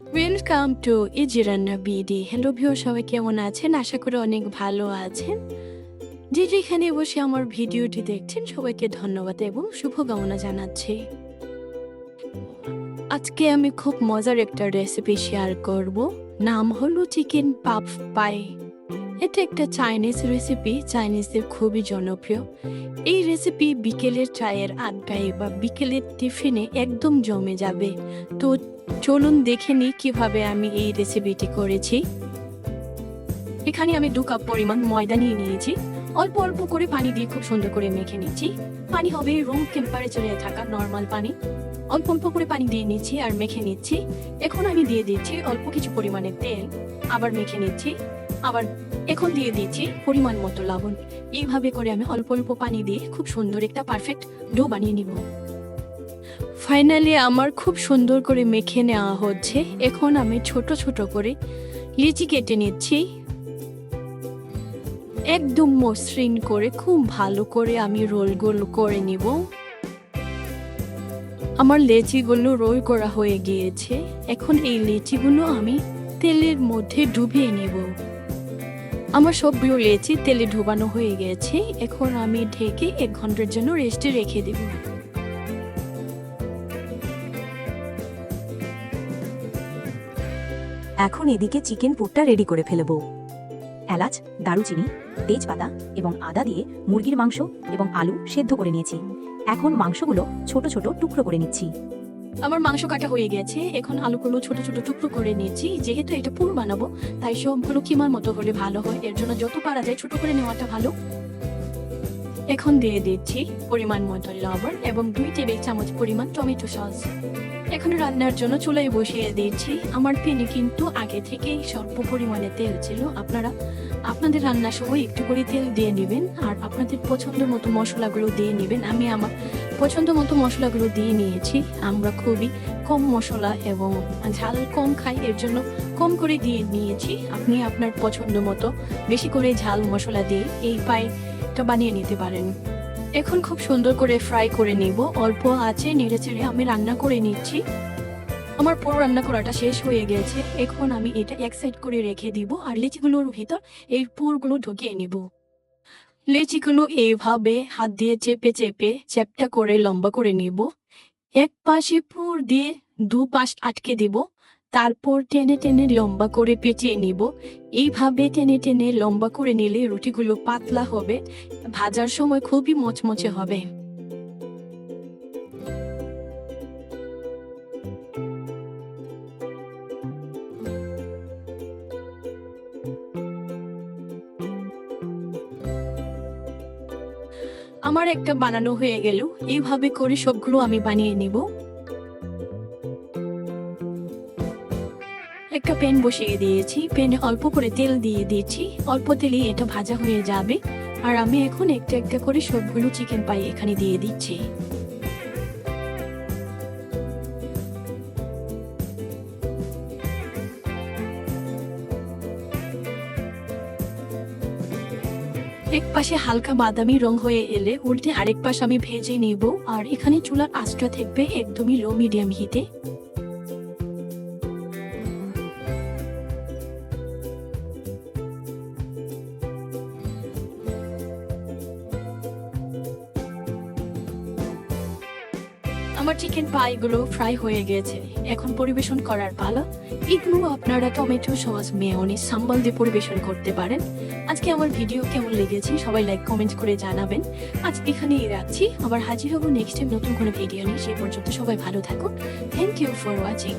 Welcome to ইজিরান্না BD hello view সবাই কেমন আছেন? আশা করি অনেক ভালো আছেন। যে যেখানে বসে আমার ভিডিওটি দেখছেন, সবাইকে ধন্যবাদ এবং শুভকামনা জানাচ্ছি। আজকে আমি খুব মজার একটা রেসিপি শেয়ার করব। নাম হলো চিকেন পাপ পাই। এটা একটা চাইনিজ রেসিপি চাইনিজদের খুবই জনপ্রিয়। এই রেসিপি বিকেলের চায়ের আড্ডায় বা বিকেলের টিফিনে একদম জমে যাবে। তো চলুন দেখে নিই কীভাবে আমি এই রেসিপিটি করেছি। এখানে আমি দু কাপ পরিমাণ ময়দা নিয়ে নিয়েছি। অল্প অল্প করে পানি দিয়ে খুব সুন্দর করে মেখে নিচ্ছি। পানি হবে রুম টেম্পারেচারে থাকা নর্মাল পানি। অল্প অল্প করে পানি দিয়ে নিচ্ছি আর মেখে নিচ্ছি। এখন আমি দিয়ে দিচ্ছি অল্প কিছু পরিমাণে তেল। আবার মেখে নিচ্ছি। আবার এখন দিয়ে দিচ্ছি পরিমাণ মতো লবণ। এইভাবে করে আমি অল্প অল্প পানি দিয়ে খুব সুন্দর একটা পারফেক্ট ডো বানিয়ে নিব। ফাইনালি আমার খুব সুন্দর করে মেখে নেওয়া হচ্ছে। এখন আমি ছোট ছোট করে লিচি কেটে নিচ্ছি। একদম মসৃণ করে, খুব ভালো করে আমি রোলগুলো করে নিব। আমার লেচিগুলো রোল করা হয়ে গিয়েছে। এখন এই লেচিগুলো আমি তেলের মধ্যে ডুবিয়ে নিব। আমার সবগুলো লেচি তেলে ডুবানো হয়ে গেছে। এখন আমি ঢেকে এক ঘণ্টার জন্য রেস্টে রেখে দেবো। এখন এদিকে চিকেন পুরটা রেডি করে ফেলব। এলাচ, দারুচিনি, তেজপাতা এবং আদা দিয়ে মুরগির মাংস এবং আলু সেদ্ধ করে নিয়েছি। এখন মাংসগুলো ছোট ছোট টুকরো করে নিচ্ছি। আমার মাংস কাটা হয়ে গেছে। এখন আলুগুলো ছোট ছোট টুকরো করে নিয়েছি। যেহেতু এটা পুর বানাবো, তাই সবগুলো কিমার মতো হলে ভালো হয়। এর জন্য যত পারা যায় ছোট করে নেওয়াটা ভালো। এখন দিয়ে দিচ্ছি পরিমাণ মতো লবণ এবং দুই টেবিল চামচ পরিমাণ টমেটো সস। এখন রান্নার জন্য চুলায় বসিয়ে দিচ্ছি আমার পেনে কিন্তু আগে থেকেই স্বল্প পরিমাণে তেল ছিল। আপনারা, আপনাদের রান্নার সময় একটু করে তেল দিয়ে নেবেন আর আপনাদের পছন্দ মতো মশলাগুলো দিয়ে নেবেন। আমি আমার পছন্দ মতো মশলাগুলো দিয়ে নিয়েছি। আমরা খুবই কম মশলা এবং ঝাল কম খাই, এর জন্য কম করে দিয়ে নিয়েছি। আপনি আপনার পছন্দ মতো বেশি করে ঝাল মশলা দিয়ে এই পাইটা বানিয়ে নিতে পারেন। এখন খুব সুন্দর করে ফ্রাই করে নিব। অল্প আছে, নেড়ে চেড়ে আমি রান্না করে নিচ্ছি। আমার পুরো রান্না করাটা শেষ হয়ে গেছে। এখন আমি এটা এক সাইড করে রেখে দিব আর লিচিগুলোর ভিতর এই পুরগুলো ঢুকিয়ে নিব। লিচিগুলো এইভাবে হাত দিয়ে চেপে চেপে চ্যাপটা করে লম্বা করে নিব। এক পাশে পুর দিয়ে দু পাশ আটকে দিব। তারপর টেনে টেনে লম্বা করে পেঁচিয়ে নিব। এইভাবে টেনে টেনে লম্বা করে নিলে রুটিগুলো পাতলা হবে। ভাজার সময় খুবই মচমচে হবে। আমার একটা বানানো হয়ে গেল। এইভাবে করে সবগুলো আমি বানিয়ে নিব। একটা প্যান বসিয়ে দিয়েছি প্যানে অল্প করে তেল দিয়ে দিয়েছি অল্প তেলেই এটা ভাজা হয়ে যাবে। আর আমি এখন একটা একটা করে সবগুলো চিকেন পাই এখানে দিয়ে দিচ্ছি। এক পাশে হালকা বাদামি রং হয়ে এলে উল্টে আরেক পাশ আমি ভেজে নিব। আর এখানে চুলার আঁচটা থাকবে একদমই লো মিডিয়াম হিটে আমার চিকেন পাইগুলো ফ্রাই হয়ে গেছে। এখন পরিবেশন করার পালা। এগুলো আপনারা টমেটো সস মেয়নি সাম্বাল দিয়ে পরিবেশন করতে পারেন। আজকে আমার ভিডিও কেমন লেগেছে সবাই লাইক কমেন্ট করে জানাবেন। আজ এখানেই রাখছি। আবার হাজির হব নেক্সট টাইম নতুন কোনো ভিডিও নিয়ে। সেই পর্যন্ত সবাই ভালো থাকুন। Thank you for watching